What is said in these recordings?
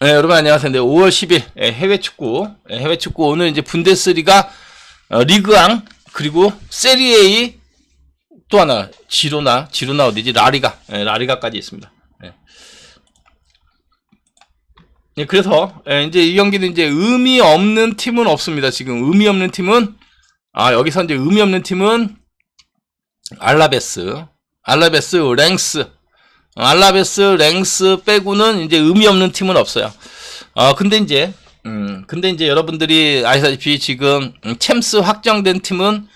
네, 여러분 안녕하세요. 네, 5월 10일 예, 해외 축구, 예, 해외 축구 오늘 이제 분데스리가 어, 리그앙 그리고 세리에이 또 하나 지로나 지로나 어디지 라리가 예, 라리가까지 있습니다. 예. 예, 그래서 예, 이제 이 경기는 이제 의미 없는 팀은 없습니다. 지금 의미 없는 팀은 아 여기서 이제 의미 없는 팀은 알라베스, 알라베스, 랭스, 어, 알라베스, 랭스 빼고는 이제 의미 없는 팀은 없어요. 어 근데 이제 음 근데 이제 여러분들이 아시다시피 지금 음, 챔스 확정된 팀은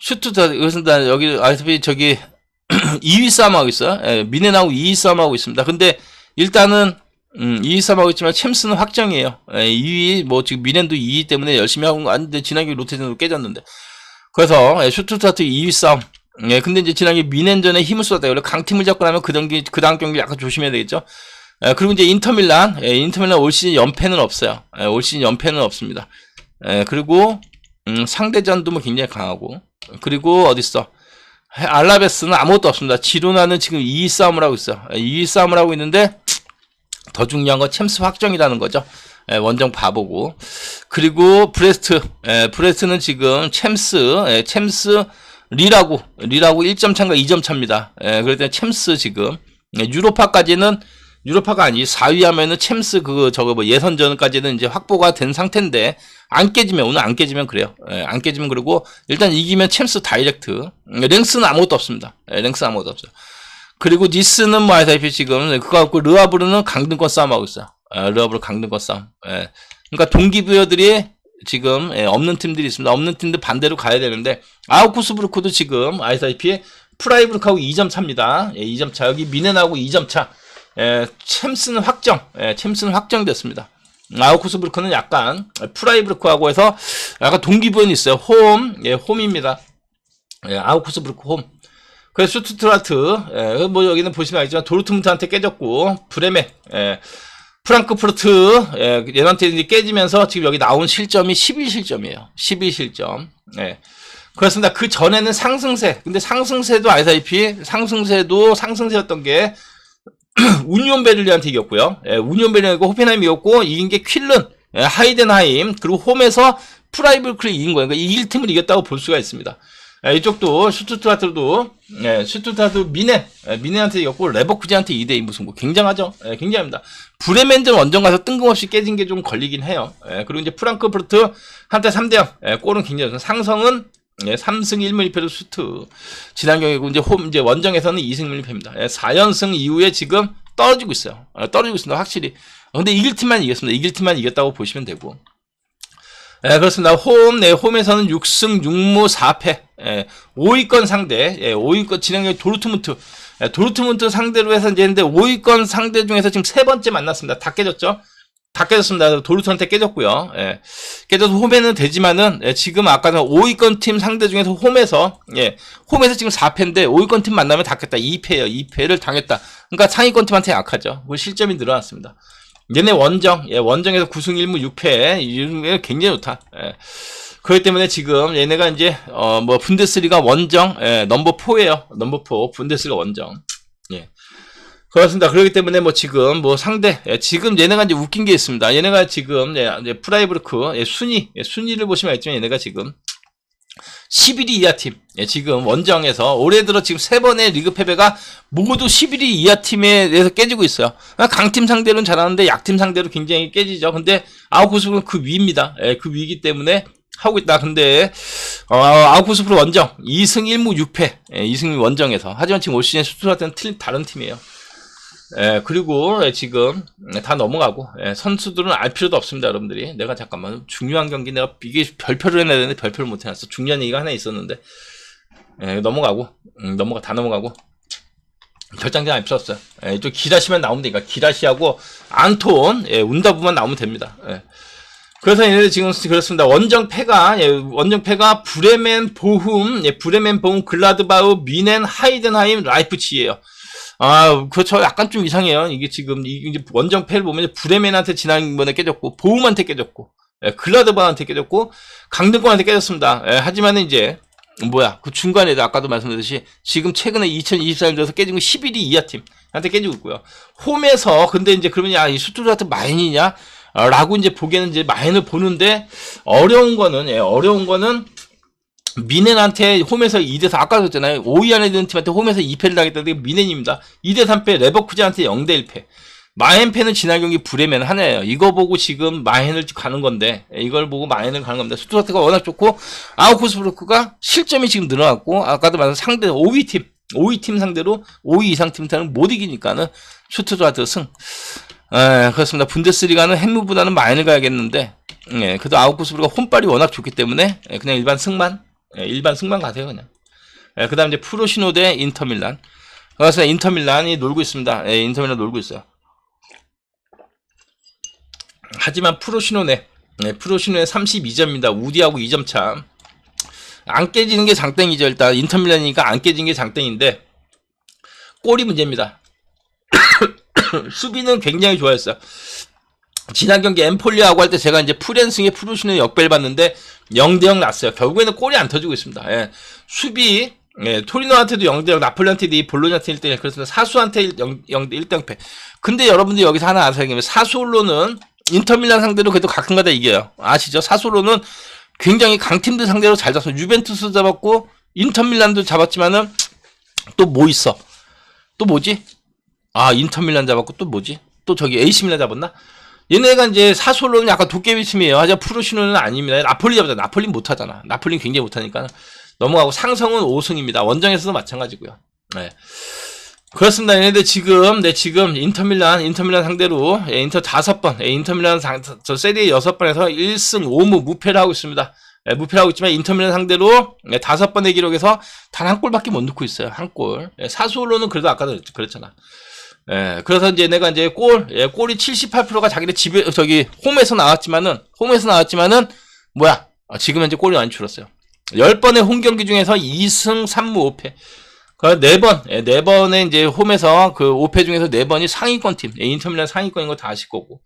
슈트다 그렇습니다. 여기 아시다시피 저기 2위 싸움하고 있어요. 예, 미네나하고 2위 싸움하고 있습니다. 근데 일단은 음, 2위 싸움하고 있지만 챔스는 확정이에요. 예, 2위 뭐 지금 미넨도 2위 때문에 열심히 하고 왔는데 지난해 로테전으로 깨졌는데 그래서 예, 슈트트라트 2위 싸움 예, 근데 이제 지난해 미넨전에 힘을 쏟았다. 원래 강팀을 잡고 나면 그 경기, 그 다음 경기 약간 조심해야 되겠죠? 예, 그리고 이제 인터밀란, 예, 인터밀란 올 시즌 연패는 없어요. 예, 올 시즌 연패는 없습니다. 예, 그리고, 음, 상대전도 뭐 굉장히 강하고. 그리고 어딨어? 예, 알라베스는 아무것도 없습니다. 지로나는 지금 2위 싸움을 하고 있어요. 예, 2위 싸움을 하고 있는데, 더 중요한 건 챔스 확정이라는 거죠. 예, 원정 봐보고. 그리고 브레스트, 예, 브레스트는 지금 챔스, 예, 챔스, 리라고 리라고 1점 차인가 2점 차입니다. 예, 때 챔스 지금 예, 유로파까지는 유로파가 아니 4위 하면은 챔스 그 저거 뭐 예선전까지는 이제 확보가 된 상태인데 안 깨지면 오늘 안 깨지면 그래요. 예, 안 깨지면 그리고 일단 이기면 챔스 다이렉트. 예, 랭스는 아무것도 없습니다. 예, 랭스 아무것도 없어요. 그리고 니스는 뭐 아시다시피 지금 그거 갖고 르아브르는 강등권 싸움하고 있어요. 예, 르아브르 강등권 싸움. 예. 그러니까 동기부여들이 지금 예, 없는 팀들이 있습니다. 없는 팀들 반대로 가야 되는데 아우쿠스부르크도 지금 아시다시피 프라이브르크하고 2점 차입니다. 예, 2점 차 여기 미넨하고 2점 차. 예, 챔스는 확정. 예, 챔스는 확정됐습니다. 아우쿠스부르크는 약간 프라이브르크하고 해서 약간 동기부연이 있어요. 홈, 예, 홈입니다. 예, 아우쿠스부르크 홈. 그래서 슈투트라트, 예, 뭐 여기는 보시면 알겠지만 도르트문트한테 깨졌고 브레멘, 예, 프랑크푸르트 예, 이제 깨지면서 지금 여기 나온 실점이 12실점이에요. 12실점. 예. 그렇습니다. 그 전에는 상승세. 근데 상승세도 아시다시피 상승세도 상승세였던 게 우니온 베를리한테 이겼고요. 예, 우니온 베를리하고 호펜하임 이겼고 이긴 게 퀼른, 예, 하이덴하임 그리고 홈에서 프라이블크를 이긴 거예요. 그러니까 이길 팀을 이겼다고 볼 수가 있습니다. 예, 이쪽도 슈투트라트도 예, 슈투트라트 미네 예, 미네한테 이겼고 레버쿠젠한테 2대2 무승부 굉장하죠. 예, 굉장합니다. 브레멘전 원정 가서 뜬금없이 깨진 게 좀 걸리긴 해요. 예, 그리고 이제 프랑크푸르트 한때 3대0 예, 골은 굉장히. 상성은 예, 3승 1무 1패로 슈트 지난 경기고 이제 홈 이제 원정에서는 2승 1패입니다. 예, 4연승 이후에 지금 떨어지고 있어요. 예, 떨어지고 있습니다. 확실히. 근데 이길 팀만 이겼습니다. 이길 팀만 이겼다고 보시면 되고. 예, 그렇습니다. 홈, 네, 홈에서는 6승 6무 4패. 예, 5위권 상대, 예, 5위권 진행의 도르트문트. 예, 도르트문트 상대로 해서 이제 했는데 5위권 상대 중에서 지금 세 번째 만났습니다. 다 깨졌죠? 다 깨졌습니다. 도르트한테 깨졌고요. 예, 깨져서 홈에는 되지만은 예, 지금 아까는 5위권 팀 상대 중에서 홈에서 예, 홈에서 지금 4패인데 5위권 팀 만나면 다 깼다. 2패예요. 2패를 당했다. 그러니까 상위권 팀한테 약하죠. 그 실점이 늘어났습니다. 얘네 원정, 예, 원정에서 9승 1무 6패, 이게 굉장히 좋다. 예. 그렇기 때문에 지금 얘네가 이제, 어, 뭐, 분데스리가 원정, 예, 넘버 4에요 넘버 4, 분데스리가 원정. 예. 그렇습니다. 그렇기 때문에 뭐 지금 뭐 상대, 예, 지금 얘네가 이제 웃긴 게 있습니다. 얘네가 지금, 예, 프라이브르크, 예, 순위, 예, 순위를 보시면 알겠지만 얘네가 지금 11위 이하 팀. 예, 지금 원정에서 올해 들어 지금 세 번의 리그 패배가 모두 11위 이하 팀에 대해서 깨지고 있어요. 그러니까 강팀 상대로는 잘하는데 약팀 상대로 굉장히 깨지죠. 근데 아웃코스프는 그 위입니다. 예, 그 위기 때문에 하고 있다. 근데 어, 아웃코스프로 원정 2승 1무 6패. 예, 2승 원정에서. 하지만 지금 올 시즌 수트라트는 틀 다른 팀이에요. 예, 그리고 예, 지금 다 넘어가고 예, 선수들은 알 필요도 없습니다, 여러분들이. 내가 잠깐만 중요한 경기 내가 이게 별표를 해놔야 되는데 별표를 못 해놨어. 중요한 얘기가 하나 있었는데 예, 넘어가고 음, 넘어가 다 넘어가고 결장전 안 필요 없어요. 예, 이쪽 기라시만 나오면 되니까 기라시하고 안톤 예, 운다부만 나오면 됩니다. 예. 그래서 얘네들 지금 그렇습니다. 원정패가 예, 원정패가 브레멘 보훔, 예, 브레멘 보훔, 글라드바우, 미넨, 하이든하임, 라이프치예요. 아, 그렇죠. 약간 좀 이상해요. 이게 지금, 이제 원정패를 보면 브레멘한테 지난번에 깨졌고, 보움한테 깨졌고, 예, 글라드바한테 깨졌고, 강등권한테 깨졌습니다. 예, 하지만은 이제, 뭐야, 그 중간에도 아까도 말씀드렸듯이, 지금 최근에 2024년 들어서 깨진 거 11위 이하 팀. 한테 깨지고 있고요. 홈에서 근데 이제 그러면 야이 슈투트가르트 마인이냐? 어, 라고 이제 보기에는 이제 마인을 보는데 어려운 거는 예, 어려운 거는 미넨한테 홈에서 2대4 아까 그랬잖아요. 5위 안에 드는 팀한테 홈에서 2패를 당했다는 게 미넨입니다. 2대3패 레버쿠젠한테 0대1패. 마헨패는 지난 경기 브레멘 하나예요. 이거 보고 지금 마헨을 가는 건데 이걸 보고 마헨을 가는 겁니다. 스투트가트가 워낙 좋고 아우크스부르크가 실점이 지금 늘어났고 아까도 말한 상대 5위 팀 5위 팀 상대로 5위 이상 팀한테는 못 이기니까는 슈트트가트 승. 에, 그렇습니다. 분데스리가는 햄무보다는 마인을 가야겠는데, 예, 그래도 아우크스부르가 홈발이 워낙 좋기 때문에 예, 그냥 일반 승만, 예, 일반 승만 가세요 그냥. 예, 그 다음 이제 프로시노 대 인터밀란. 그래서 인터밀란이 놀고 있습니다. 예, 인터밀란 놀고 있어요. 하지만 프로시노네, 네, 프로시노의 32점입니다. 우디하고 2점 차. 안 깨지는 게 장땡이죠. 일단 인터밀란이니까 안 깨지는 게 장땡인데 골이 문제입니다. 수비는 굉장히 좋아했어요. 지난 경기 엠폴리하고 할 때 제가 이제 프랜승의 프루시노 역배를 봤는데 0대0 났어요. 결국에는 골이 안 터지고 있습니다. 예. 수비 예, 토리노한테도 0대0, 나폴리한테도 2, 볼로냐한테 1대1, 그렇습니다. 사수한테 0, 0대 1 대0패. 근데 여러분들 여기서 하나 아셔야 되는 사수올로는 인터밀란 상대로 그래도 가끔가다 이겨요. 아시죠? 사수올로는 굉장히 강팀들 상대로 잘 잡았어요. 유벤투스 잡았고, 인터밀란도 잡았지만은, 또 뭐 있어? 또 뭐지? 아, 인터밀란 잡았고, 또 뭐지? 또 저기 에이시밀란 잡았나? 얘네가 이제 사솔로는 약간 도깨비 팀이에요. 하지만 프로시노는 아닙니다. 나폴리 잡았잖아. 나폴리 못하잖아. 나폴리 굉장히 못하니까. 넘어가고 상성은 5승입니다. 원정에서도 마찬가지고요. 네. 그렇습니다. 얘네들 지금, 네, 지금 인터밀란, 인터밀란 상대로, 예, 인터 다섯 번, 예, 인터밀란 상, 저 세리에 여섯 번에서 1승 5무 무패를 하고 있습니다. 예, 무패를 하고 있지만 인터밀란 상대로 예, 다섯 번의 기록에서 단 한 골밖에 못 넣고 있어요. 한 골. 예, 사수로는 그래도 아까도 그랬잖아. 예, 그래서 이제 내가 이제 골, 예, 골이 78%가 자기네 집에, 저기, 홈에서 나왔지만은, 홈에서 나왔지만은, 뭐야, 아, 지금 현재 골이 많이 줄었어요. 10번의 홈 경기 중에서 2승 3무 5패. 그, 네 번, 예, 네 번의 이제 홈에서 그 5패 중에서 네 번이 상위권 팀, 예, 인터밀란 상위권인 거 다 아실 거고.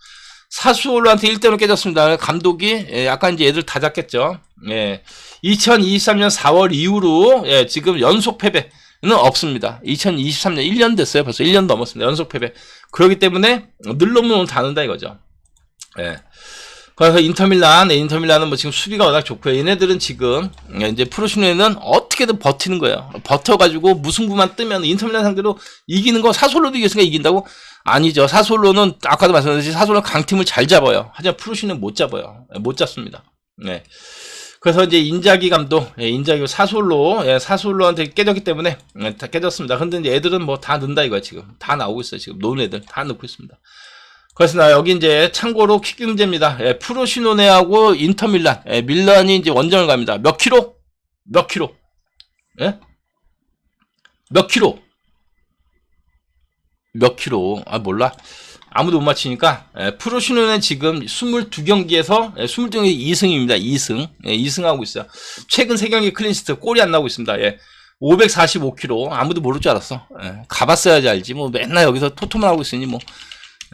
사수올로한테 1대1로 깨졌습니다. 감독이, 예, 약간 이제 애들 다 잡겠죠. 예. 2023년 4월 이후로, 예, 지금 연속 패배. 는 없습니다. 2023년 1년 됐어요. 벌써 1년 넘었습니다. 연속 패배. 그렇기 때문에 늘놈은 다는다 이거죠. 예. 그래서 인터밀란, 인터밀란은 뭐 지금 수비가 워낙 좋고요. 얘네들은 지금 이제 프로시노에는 어떻게든 버티는 거예요. 버텨가지고 무승부만 뜨면 인터밀란 상대로 이기는 거 사솔로도 이겼으니까 이긴다고? 아니죠. 사솔로는 아까도 말씀드렸듯이 사솔로는 강팀을 잘 잡아요. 하지만 프로시노는 못 잡아요. 못 잡습니다. 네. 그래서 이제 인자기 감독, 예, 인자기 사솔로, 예, 사솔로한테 깨졌기 때문에 예, 다 깨졌습니다. 근데 이제 애들은 뭐다 넣는다 이거야 지금. 다 나오고 있어요 지금. 노는 애들 다 넣고 있습니다. 그래서 나 여기 이제 참고로 킥 문제입니다. 예, 프로시노네하고 인터밀란, 예, 밀란이 이제 원정을 갑니다. 몇 킬로? 몇 킬로? 예? 몇 킬로? 몇 킬로? 아 몰라. 아무도 못 맞히니까 예, 프로시노는 지금 22경기에서 예, 22경기 2승입니다. 2승. 예, 2승하고 있어요. 최근 3경기 클린시트 골이 안 나오고 있습니다. 예. 545kg 아무도 모를 줄 알았어. 예, 가봤어야지 알지. 뭐 맨날 여기서 토토만 하고 있으니 뭐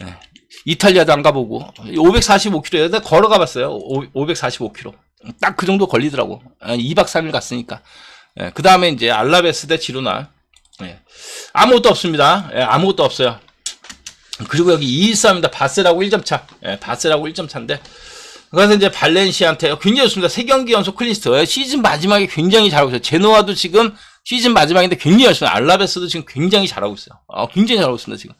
예, 이탈리아도 안 가보고 545kg에 나 걸어가 봤어요. 545kg. 딱그 정도 걸리더라고. 예, 2박 3일 갔으니까. 예, 그 다음에 이제 알라베스 대 지로나. 예, 아무것도 없습니다. 예, 아무것도 없어요. 그리고 여기 2-1-3입니다. 바스라고 1점 차. 예, 바스라고 1점 차인데. 그래서 이제 발렌시한테 굉장히 좋습니다. 세 경기 연속 클리스트. 시즌 마지막에 굉장히 잘하고 있어요. 제노아도 지금 시즌 마지막인데 굉장히 열심히 알라베스도 지금 굉장히 잘하고 있어요. 어, 굉장히 잘하고 있습니다, 지금.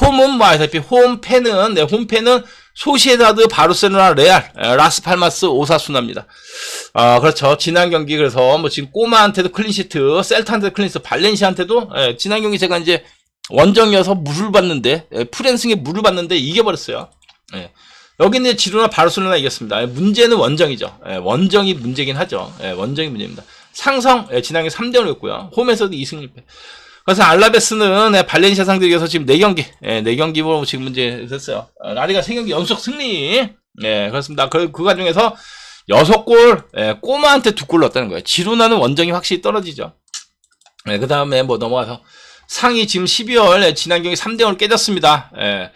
홈은 뭐 아시다시피 홈팬은 네, 홈팬은 소시에다드, 바르셀로나, 레알, 라스팔마스, 오사수나입니다. 아 그렇죠. 지난 경기 그래서 뭐 지금 꼬마한테도 클린시트, 셀타한테도 클린시트, 발렌시한테도 예, 지난 경기 제가 이제 원정이어서 물을 받는데 예, 프랜승에 물을 받는데 이겨버렸어요. 예. 여기는 지루나 바르셀로나 이겼습니다. 예, 문제는 원정이죠. 예, 원정이 문제긴 하죠. 예, 원정이 문제입니다. 상성 예, 지난해 3대 0이었고요. 홈에서도 2승 1패. 그래서 알라베스는 예, 발렌시아 상대 이겨서 지금 4경기, 예, 4경기로 지금 문제 됐어요. 어, 라리가 3경기 연속 승리. 예, 그렇습니다. 그, 그 과정에서 6골, 예, 꼬마한테 2골 넣었다는 거예요. 지루나는 원정이 확실히 떨어지죠. 예, 그 다음에 뭐 넘어가서 상이 지금 12월 지난 경기 3대 0을 깨졌습니다. 예.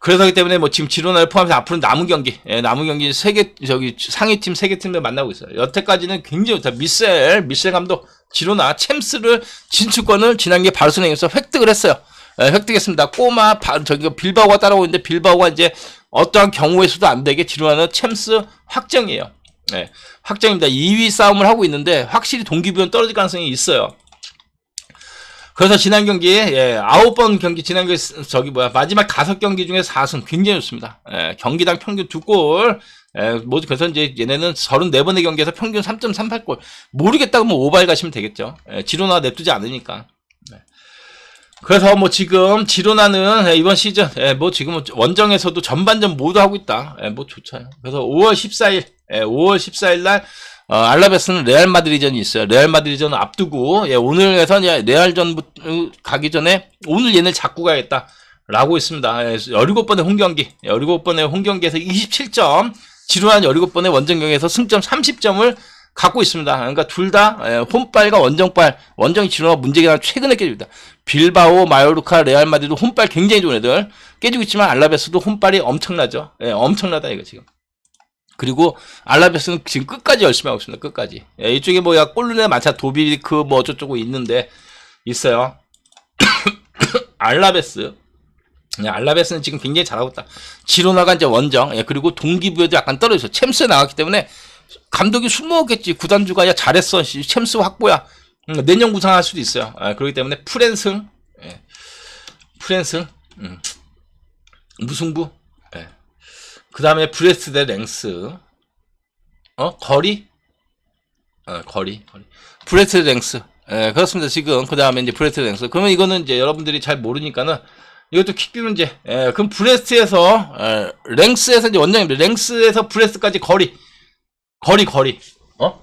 그래서기 때문에 뭐 지금 지로나를 포함해서 앞으로 남은 경기, 예, 남은 경기 세 개 저기 상위 팀 세 개 팀들 만나고 있어요. 여태까지는 굉장히 좋다. 미셀 미셀 감독 지로나 챔스를 진출권을 지난 게 바르셀로나에서 획득을 했어요. 예, 획득했습니다. 꼬마 바, 저기 빌바오가 따라오고 있는데 빌바오가 이제 어떠한 경우에서도 안 되게 지루하는 챔스 확정이에요. 예, 확정입니다. 2위 싸움을 하고 있는데 확실히 동기부여는 떨어질 가능성이 있어요. 그래서 지난 경기 예, 아홉 번 경기 지난 경기 저기 뭐야 마지막 다섯 경기 중에 4승 굉장히 좋습니다. 예, 경기당 평균 두 골. 예, 뭐 그래서 이제 얘네는 34번의 경기에서 평균 3.38골. 모르겠다 그러면 오발 가시면 되겠죠. 예, 지로나 냅두지 않으니까. 네. 그래서 뭐 지금 지로나는 예, 이번 시즌 예, 뭐 지금 원정에서도 전반전 모두 하고 있다. 예, 뭐 좋죠. 그래서 5월 14일 예, 5월 14일 날 어, 알라베스는 레알 마드리전이 있어요. 레알 마드리전을 앞두고 예, 오늘에서 레알전 가기 전에 오늘 얘네 잡고 가야겠다. 라고 있습니다. 예, 17번의 홈경기, 17번의 홈경기에서 27점, 지루한 17번의 원정경기에서 승점 30점을 갖고 있습니다. 그러니까 둘 다 홈빨과 원정빨, 원정이 지루가 문제가 최근에 깨집니다. 빌바오, 마요르카, 레알 마드리드 홈빨 굉장히 좋은 애들 깨지고 있지만 알라베스도 홈빨이 엄청나죠. 예, 엄청나다 이거 지금. 그리고 알라베스는 지금 끝까지 열심히 하고 있습니다. 끝까지. 예, 이쪽에 뭐야 꼴르네 마차 도비리크 뭐 어쩌고 있는데 있어요. 알라베스. 예, 알라베스는 지금 굉장히 잘하고 있다. 지로나가 이제 원정. 예, 그리고 동기부여도 약간 떨어져서 챔스에 나갔기 때문에 감독이 술 먹었겠지. 구단주가 야 잘했어. 씨, 챔스 확보야. 음, 내년 구상할 수도 있어요. 아, 그렇기 때문에 프랜승. 예, 프랜승. 음. 무승부. 예. 그 다음에 브레스트 대 랭스. 어? 거리? 어, 거리. 거리. 브레스트 대 랭스. 예, 그렇습니다. 지금. 그 다음에 이제 브레스트 대 랭스. 그러면 이거는 이제 여러분들이 잘 모르니까는 이것도 킥비 문제. 예, 그럼 브레스트에서, 예, 랭스에서 이제 원장입니다. 랭스에서 브레스트까지 거리. 거리, 거리. 어?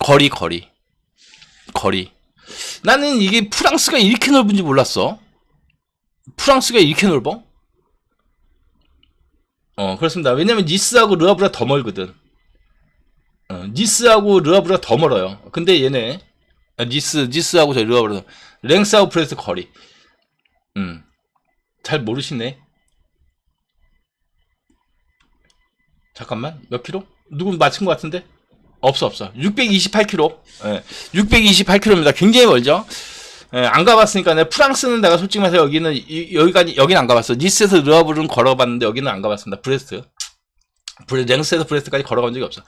거리, 거리. 거리. 나는 이게 프랑스가 이렇게 넓은지 몰랐어. 프랑스가 이렇게 넓어? 어, 그렇습니다. 왜냐면 니스하고 르아브라 더 멀거든. 어, 니스하고 르아브라 더 멀어요. 근데 얘네, 아, 니스, 니스하고 저 르아브라, 랭스하고 프레스 거리. 음, 잘 모르시네. 잠깐만, 몇 킬로? 누구 맞힌 것 같은데? 없어, 없어. 628km. 예, 628km입니다. 굉장히 멀죠? 예, 안 가봤으니까 내 프랑스는 내가 솔직히 말해서 여기는 이, 여기까지 여기는 안 가봤어. 니스에서 르아브르는 걸어봤는데 여기는 안 가봤습니다. 브레스트. 브레 랭스에서 브레스트까지 걸어간 적이 없어.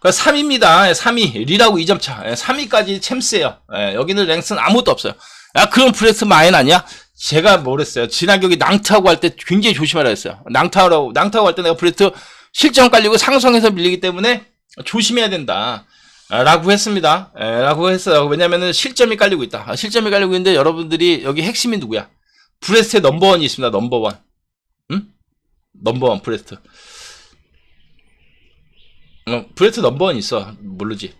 그러니까 3위입니다. 3위 리라고 2점 차. 예, 3위까지 챔스예요. 예, 여기는 랭스는 아무것도 없어요. 야 그럼 브레스트 마인 아니야? 제가 뭐랬어요. 경기 낭타하고 할 때 굉장히 조심하라 했어요. 낭타하고 낭타하고 할 때 내가 브레스트 실점 깔리고 상성에서 밀리기 때문에 조심해야 된다. 아, 라고 했습니다. 에, 라고 했어요. 왜냐면은 실점이 깔리고 있다. 아, 실점이 깔리고 있는데 여러분들이 여기 핵심이 누구야? 브레스트에 넘버원이 있습니다. 넘버원. 응? 넘버원 브레스트. 어, 브레스트 넘버원 있어. 모르지.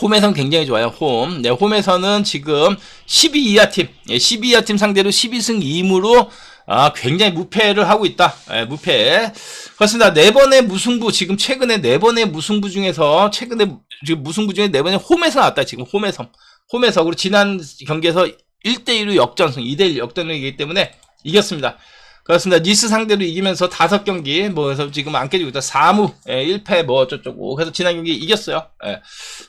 홈에선 굉장히 좋아요. 홈. 네, 홈에서는 지금 12 이하 팀, 예, 12 이하 팀 상대로 12승 2무로 아, 굉장히 무패를 하고 있다. 예, 무패. 그렇습니다. 네 번의 무승부, 지금 최근에 네 번의 무승부 중에서, 최근에, 지금 무승부 중에 네 번의 홈에서 나왔다. 지금 홈에서. 홈에서. 그리고 지난 경기에서 1대1로 역전승, 2대1 역전승이기 때문에 이겼습니다. 그렇습니다. 니스 상대로 이기면서 다섯 경기, 뭐, 그래서 지금 안 깨지고 있다. 4무, 예, 1패, 뭐, 어쩌고. 그래서 지난 경기 이겼어요. 예,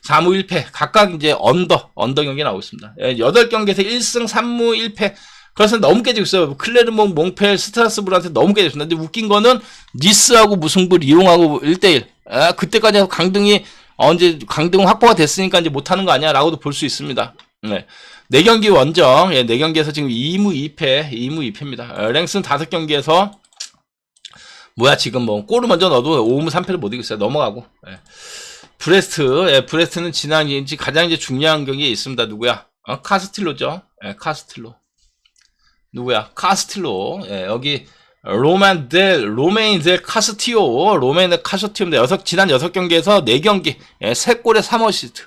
4무 1패. 각각 이제 언더, 언더 경기 나오고 있습니다. 예, 8경기에서 1승 3무 1패. 그래서 너무 깨지고 있어요. 클레르몽, 몽펠, 스트라스부르한테 너무 깨지고 있습니다. 근데 웃긴 거는 니스하고 무승부를 이용하고 1대1. 아, 그때까지 강등이 언제 강등 확보가 됐으니까 이제 못하는 거 아니야라고도 볼 수 있습니다. 네. 네 경기 원정, 예, 네 경기에서 지금 2무 2패, 2무 2패입니다. 어, 랭스는 다섯 경기에서 뭐야 지금 뭐 골을 먼저 넣어도 5무 3패를 못 이겼어요. 넘어가고. 예. 브레스트, 예, 브레스트는 지난 이제 가장 이제 중요한 경기에 있습니다. 누구야? 어, 카스틸로죠. 예, 카스틸로. 누구야? 카스틸로. 예, 여기 로만 델 로메인 델 카스티오 로메인 델 카스티오인데 여섯 지난 여섯 경기에서 네 경기 예, 세 골에 3어시스트.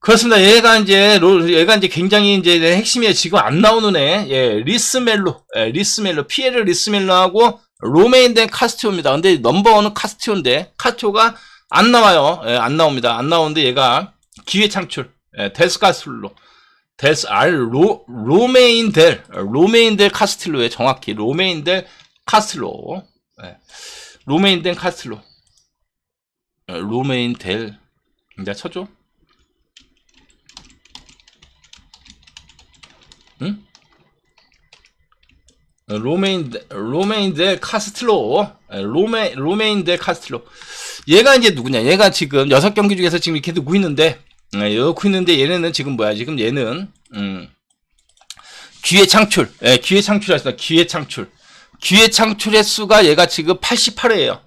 그렇습니다. 얘가 이제 로, 얘가 이제 굉장히 이제 핵심이 지금 안 나오는 애, 예, 리스멜로, 예, 리스멜로, 피에르 리스멜로하고 로메인 된 카스티오입니다. 근데 넘버원은 카스티오인데 카스티오가 안 나와요. 예, 안 나옵니다. 안 나오는데 얘가 기회 창출, 예, 데스카슬로, 데스 알 로, 로메인 델, 로메인 델 카스틸로에 정확히 로메인 델 카스틸로, 예, 로메인 델 카스틸로, 예, 로메인 델, 내가 쳐줘. 응? 로메인 데- 로메인 델 카스틀로 예, 로메 로메인 델 카스틀로 얘가 이제 누구냐? 얘가 지금 여섯 경기 중에서 지금 이렇게 넣고 있는데 예, 넣고 있는데 얘네는 지금 뭐야 지금 얘는 음 기회 창출 예, 기회 창출했습니다 기회 창출 기회 창출 횟수가 얘가 지금 88회예요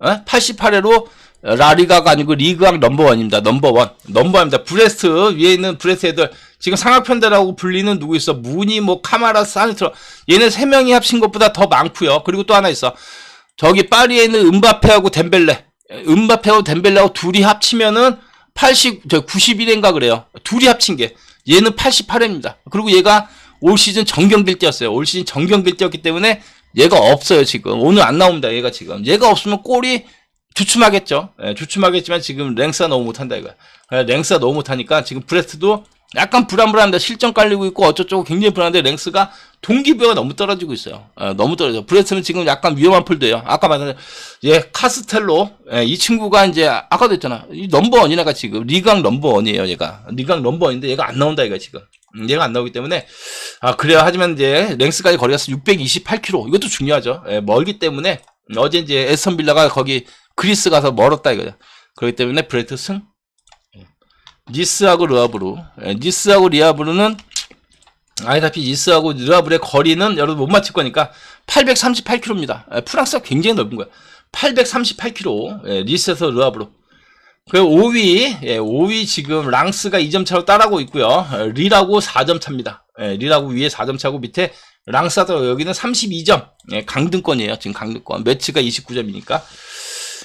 어? 88회로 라리가가 아니고 리그왕 넘버원입니다. 넘버원. 넘버원입니다. 브레스트 위에 있는 브레스트 애들 지금 상하편대라고 불리는 누구 있어? 무니 뭐 카마라 사니트로 얘네 세 명이 합친 것보다 더 많고요. 그리고 또 하나 있어. 저기 파리에 있는 은바페하고 덴벨레. 은바페하고 덴벨레하고 둘이 합치면은 80, 저 91회인가 그래요. 둘이 합친 게. 얘는 88회입니다. 그리고 얘가 올 시즌 정경기를 뛰었어요. 올 시즌 정경기를 뛰었기 때문에 얘가 없어요, 지금. 오늘 안 나옵니다, 얘가 지금. 얘가 없으면 골이 주춤하겠죠. 예, 주춤하겠지만 지금 랭스가 너무 못한다 이거야. 예, 랭스가 너무 못하니까 지금 브레스트도 약간 불안불안합니다. 실점 깔리고 있고 어쩌고저쩌고 굉장히 불안한데 랭스가 동기부여가 너무 떨어지고 있어요. 예, 너무 떨어져. 브레스트는 지금 약간 위험한 폴드예요. 아까 말한 예 카스텔로 예, 이 친구가 이제 아까도 했잖아. 이 넘버원이나가 지금 리강 넘버원이에요. 얘가 리강 넘버원인데 얘가 안 나온다 얘가 지금. 음, 얘가 안 나오기 때문에 아 그래야 하지만 이제 랭스까지 거리가 628km 이것도 중요하죠. 예, 멀기 때문에 어제 이제 에스턴 빌라가 거기 그리스 가서 멀었다 이거죠. 그렇기 때문에 브레이트 승. 예. 니스하고 르아브루. 예, 니스하고 리아브루는 아이다피 니스하고 르아브루의 거리는 여러분 못 맞힐 거니까 838km입니다. 예, 프랑스가 굉장히 넓은 거야. 838km. 예, 니스에서 르아브루. 그 5위, 예, 5위 지금 랑스가 2점 차로 따라고 있고요. 예, 리라고 4점 차입니다. 예, 리라고 위에 4점 차고 밑에 랑스하고 여기는 32점. 예, 강등권이에요. 지금 강등권. 매치가 29점이니까.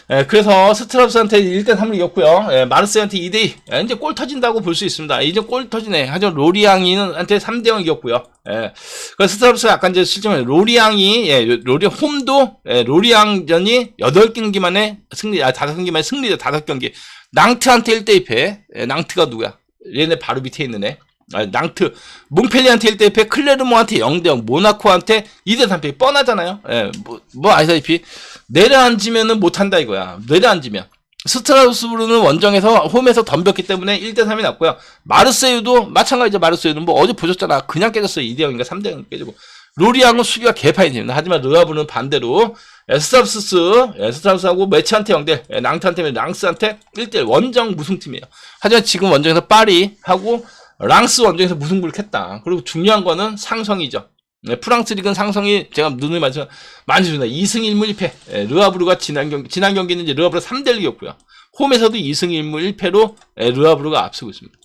예, 그래서 스트랍스한테 1대 3을 이겼고요. 예, 마르세한테 2대 2. 예, 이제 골 터진다고 볼 수 있습니다. 이제 골 터지네. 하지만 로리앙이는한테 3대 0 이겼고요. 예. 그 스트랍스가 약간 이제 실점을 로리앙이 예, 로리 홈도 예, 로리앙전이 8경기 만에 승리 아 5경기 만에 승리죠. 5경기. 낭트한테 1대 2패. 예, 낭트가 누구야? 얘네 바로 밑에 있는 애. 아, 낭트 몽펠리한테 1대 1패 클레르모한테 0대 0 모나코한테 2대 3패 뻔하잖아요. 예, 뭐, 뭐 아시다시피 내려앉으면은 못한다 이거야. 내려앉으면 스트라우스부르는 원정에서 홈에서 덤볐기 때문에 1대 3이 났고요. 마르세유도 마찬가지죠. 마르세유는 뭐 어제 보셨잖아. 그냥 깨졌어요. 2대 0인가 3대 0 깨지고 로리앙은 수비가 개판이 됩니다. 하지만 르아브는 반대로 에스트랍스스 에스트랍스하고 매치한테 0대 랑트한테 랑스한테 1대 1 원정 무승팀이에요. 하지만 지금 원정에서 파리하고 랑스 원정에서 무승부를 캤다. 그리고 중요한 거는 상성이죠. 네, 프랑스 리그는 상성이 제가 눈을 맞춰 많이 준다. 2승 1무 1패. 예, 르아브루가 지난 경기 지난 경기는 이제 르아브루 3대 1 이겼고요. 홈에서도 2승 1무 1패로 예, 르아브루가 앞서고 있습니다.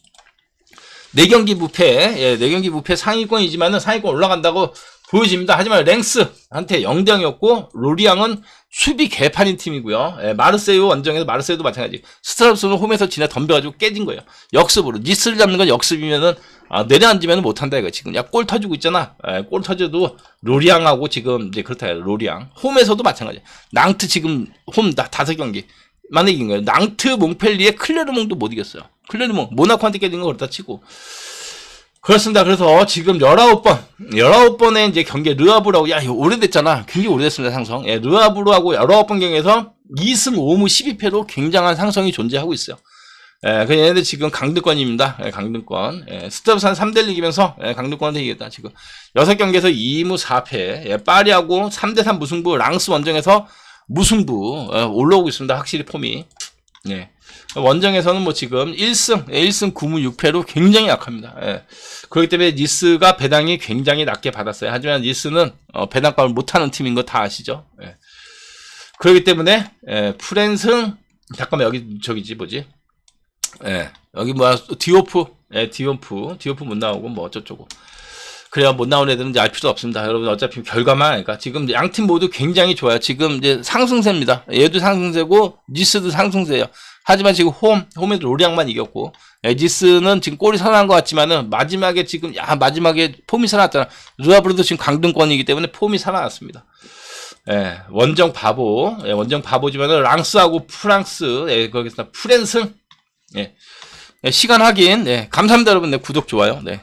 4경기 무패. 예, 4경기 무패 상위권이지만은 상위권 올라간다고 보여집니다. 하지만 랭스한테 0대 0이었고 로리앙은 수비 개판인 팀이고요. 예, 마르세유 원정에서 마르세유도 마찬가지. 스트라우스는 홈에서 지나 덤벼가지고 깨진 거예요. 역습으로 니스를 잡는 건 역습이면은 아, 내려앉으면 못한다 이거 지금 야 골 터지고 있잖아. 예, 골 터져도 로리앙하고 지금 이제 그렇다 해요. 로리앙 홈에서도 마찬가지. 낭트 지금 홈 다, 다섯 경기 만에 이긴 거예요. 낭트 몽펠리에 클레르몽도 못 이겼어요. 클레르몽 모나코한테 깨진 거 그렇다 치고 그렇습니다. 그래서 지금 19번, 19번의 이제 경기 르아브라고, 야, 이거 오래됐잖아. 굉장히 오래됐습니다, 상성. 예, 르아브로하고 19번 경기에서 2승 5무 12패로 굉장한 상성이 존재하고 있어요. 예, 그 얘네들 지금 강등권입니다. 예, 강등권. 예, 스타브산 3대1 이기면서, 예, 강등권한테 이겼다, 지금. 6경기에서 2무 4패. 예, 파리하고 3대3 무승부, 랑스 원정에서 무승부, 예, 올라오고 있습니다. 확실히 폼이. 예. 원정에서는 뭐 지금 1승, 1승 9무 6패로 굉장히 약합니다. 예. 그렇기 때문에 니스가 배당이 굉장히 낮게 받았어요. 하지만 니스는 어, 배당값을 못하는 팀인 거 다 아시죠? 예. 그렇기 때문에 예, 프랜승 잠깐만 여기 저기지 뭐지? 예, 여기 뭐야 디오프, 예, 디오프, 디오프 못 나오고 뭐 어쩌고저쩌고. 그래야 못 나온 애들은 이제 알 필요 없습니다. 여러분 어차피 결과만 그러니까 지금 양 팀 모두 굉장히 좋아요. 지금 이제 상승세입니다. 얘도 상승세고 니스도 상승세예요. 하지만 지금 홈 홈에도 로리앙만 이겼고 예, 니스는 지금 골이 살아난 것 같지만은 마지막에 지금 야 마지막에 폼이 살아났잖아. 르아브르도 지금 강등권이기 때문에 폼이 살아났습니다. 예, 원정 바보, 예, 원정 바보지만은 랑스하고 프랑스, 예, 거기서 프랜승, 예, 예, 시간 확인, 예, 감사합니다 여러분, 네, 구독 좋아요, 네.